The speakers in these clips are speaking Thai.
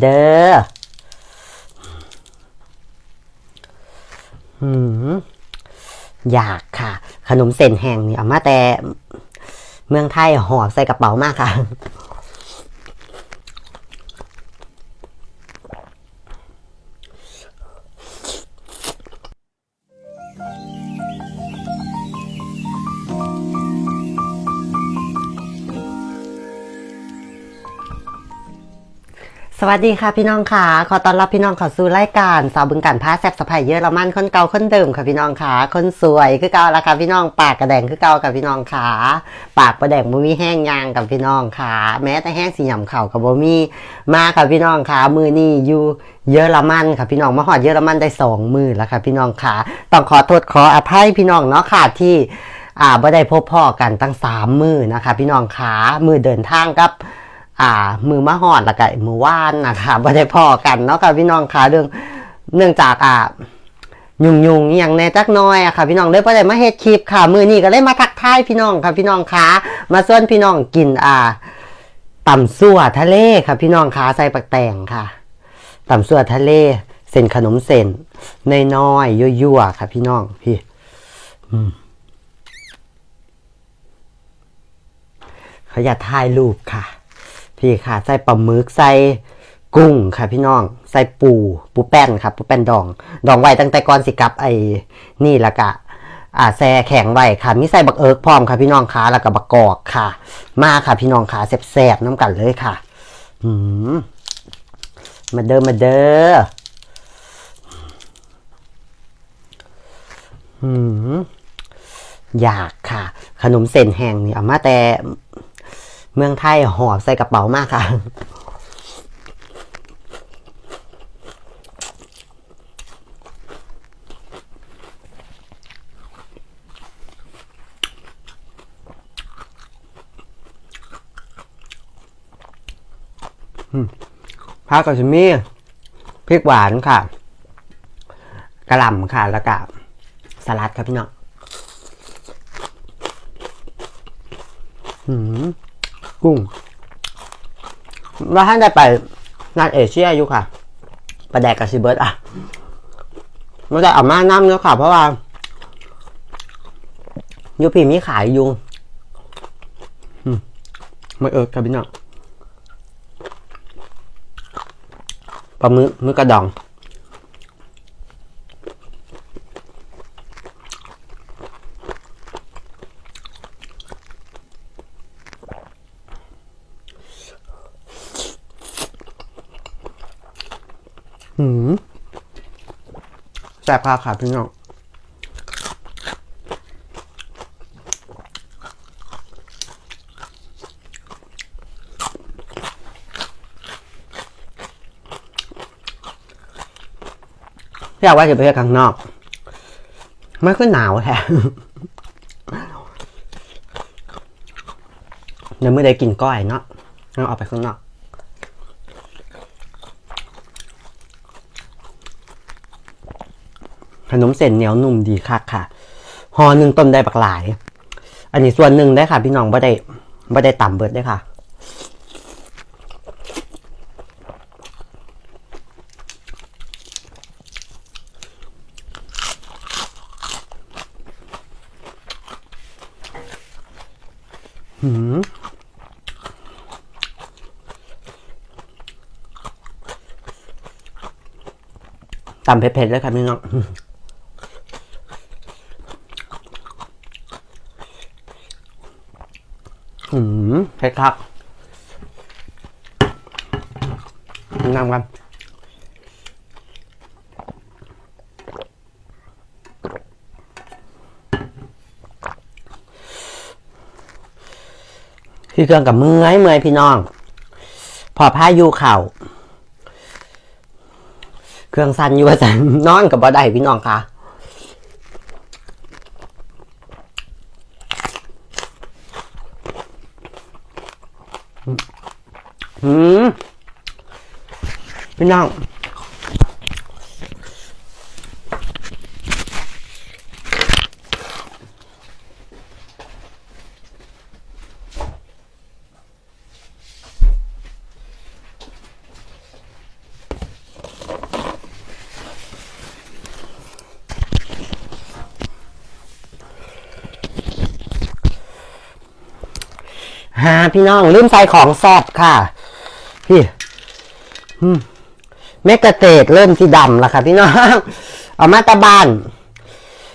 เด้อหืมอยากค่ะ ขนมเส้นแห้งนี่เอามาแต่เมืองไทยห่อใส่กระเป๋ามากค่ะ สวัสดีค่ะพี่น้องค่ะ ขอต้อนรับพี่น้องเข้าสู่รายการสาวบึงการพาแซบสะพายเยอรมันคนเก่าคนเดิมค่ะพี่น้องค่ะ คนสวยคือเก่าละค่ะพี่น้องปากกระแดงคือเก่ากับพี่น้องค่ะ ปากประแดงบ่มีแห้งยางกับพี่น้องค่ะ แม้แต่แห้งสีหย่ำเข่ากับบ่มีมาค่ะพี่น้องค่ะ มือนี่อยู่เยอรมันค่ะพี่น้องมาหอดเยอรมันได้สองมือแล้วค่ะพี่น้องค่ะ ต้องขอโทษขออภัยพี่น้องเนาะค่ะที่อ่าบ่ได้พบพ่อกันตั้งสามมือนะคะ พี่น้องขามือเดินทางกับ อ่า มือมะหอดแล้วก็มือว่านนะคะบ่ได้พอกันเนาะค่ะพี่น้องขาเรื่องเนื่องจากอ่ายุงยุงอย่างแน่จักน้อยอะค่ะ พี่น้องเลยบ่ได้มาเฮ็ดคลิปค่ะ มือนี้ก็เลยมาทักทายพี่น้องค่ะ พี่น้องขามาส่วนพี่น้องกินอ่าต่ำซั่วทะเลค่ะ พี่น้องขาใส่ปักแตงค่ะต่ำซั่วทะเล เส้นขนมเส้นน้อยๆยั่วๆค่ะ พี่น้องพี่ อืมเขาอยากถ่ายรูปค่ะ พี่ค่ะ ใส่ปลาหมึกใส่กุ้งค่ะพี่น้อง ใส่ปู ปูแป้นค่ะปูแป้นดอง ดองไว้ตั้งแต่ก่อนสิกับไอ้นี่ละกะอ่าแซ่แข็งไว้ค่ะมีใส่บักเอิร์กพร้อมค่ะพี่น้องค่ะแล้วก็บักกอกค่ะ มาค่ะพี่น้องค่ะแซ่บๆน้ำกันเลยค่ะอืมมาเด้อมาเด้ออืมอยากค่ะ ขนมเส้นแห้งนี่เอามาแต่ เมืองไทยห่อใส่กระเป๋ามากค่ะ ผักกระชมีพริกหวานค่ะ กระหล่ำค่ะ แล้วก็สลัดครับพี่น้องหืม กุ้งว่าท่านได้ไปงานเอเชียอยู่ค่ะ ประแดกกับซิเบิร์ตอะมันจะเอามาน้ำเนาะค่ะ เพราะว่ายูพีมีขายอยู่ไม่เอิร์กครับพี่น้องปลามือมือกระดอง หืมแซ่บค่ะค่ะพี่น้องอยากว่าจะไปเที่ยวข้างนอกไม่ค่อยหนาวแท้เดี๋ยวเมื่อได้กินก้อยเนาะเราออกไปข้างนอก ขนมเส้นเหนียวนุ่มดีคักค่ะห่อหนึ่งต้มได้บักหลาย อันนี้ส่วนหนึ่งได้ค่ะ พี่น้องไม่ได้ไม่ได้ต่ำเบิดได้ค่ะหืมตำเผ็ดๆเลยค่ะพี่น้อง หืมเผ็ดครับนำกันพี่เครื่องกับเมื่อยเมื่อยพี่น้อง พอผ้ายูเข่า เครื่องสั่นอยู่ว่าสั่นนอนกับบ่ได้พี่น้องค่ะ หืมพี่น้องฮะพี่น้องลืมใส่ของสอบค่ะ พี่อืมเมกะเตดเริ่มสีดำแล้วค่ะพี่น้องเอามาตาบ้าน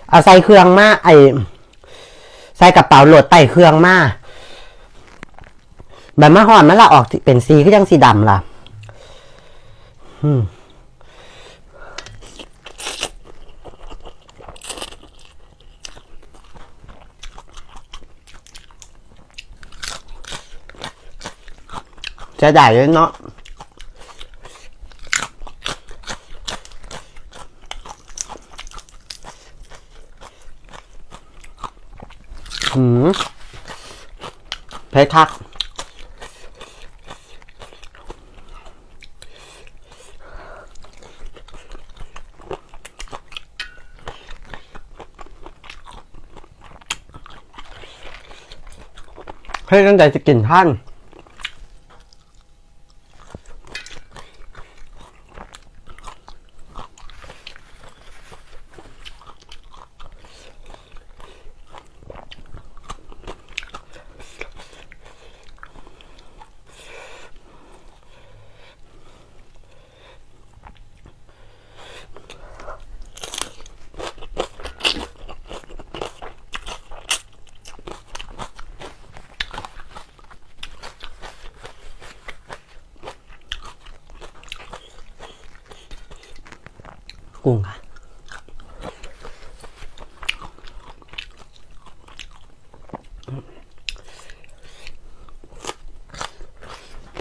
เอาใส่เครื่องมาไอใส่กระเป๋าโหลดไต่เครื่องมาแบบมะฮอนมันละออกเป็นสีก็ยังสีดำล่ะ อืม จะได้เลยเนาะหืมเพชรคักเฮ้ยตั้งแต่จะกินท่าน กุ้งค่ะ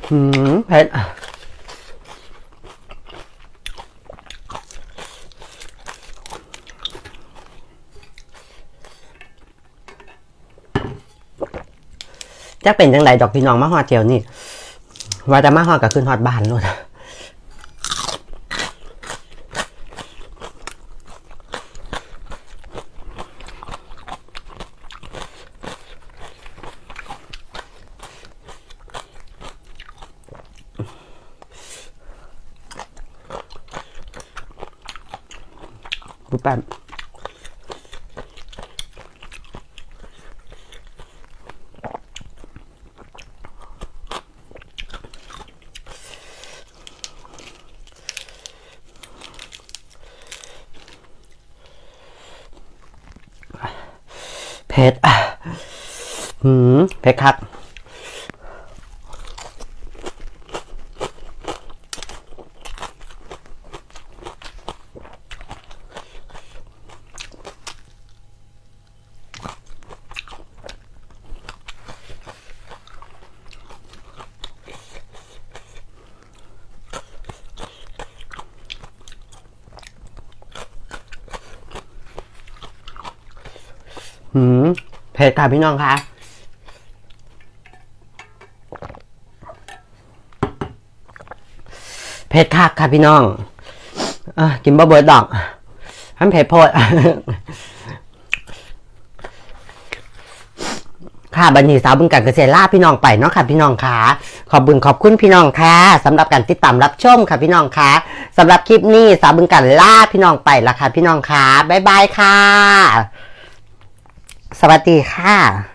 หืมเผ็ดจะเป็นจังไดดอกพี่น้องมาฮอดเจียวนี่ว่าจะมาฮอดก็ขึ้นฮอดบ้านโลด ปุ๊แป๊บเผ็ดอะหืมเผ็ดครั หืมเผ็ดค่ะพี่น้องคะเผ็ดคักค่ะพี่น้องอกินบะเบิดดอกมันเผ็ดโพดค่ะบันนี้สาวบึงการเกษตรล่าพี่น้องไปเนาะค่ะพี่น้องค่ะขอบบุญขอบคุณพี่น้องค่ะสำหรับการติดตามรับชมค่ะพี่น้องค่ะสำหรับคลิปนี้สาวบึงการล่าพี่น้องไปละค่ะพี่น้องค่ะบ๊ายบายค่ะ สวัสดีค่ะ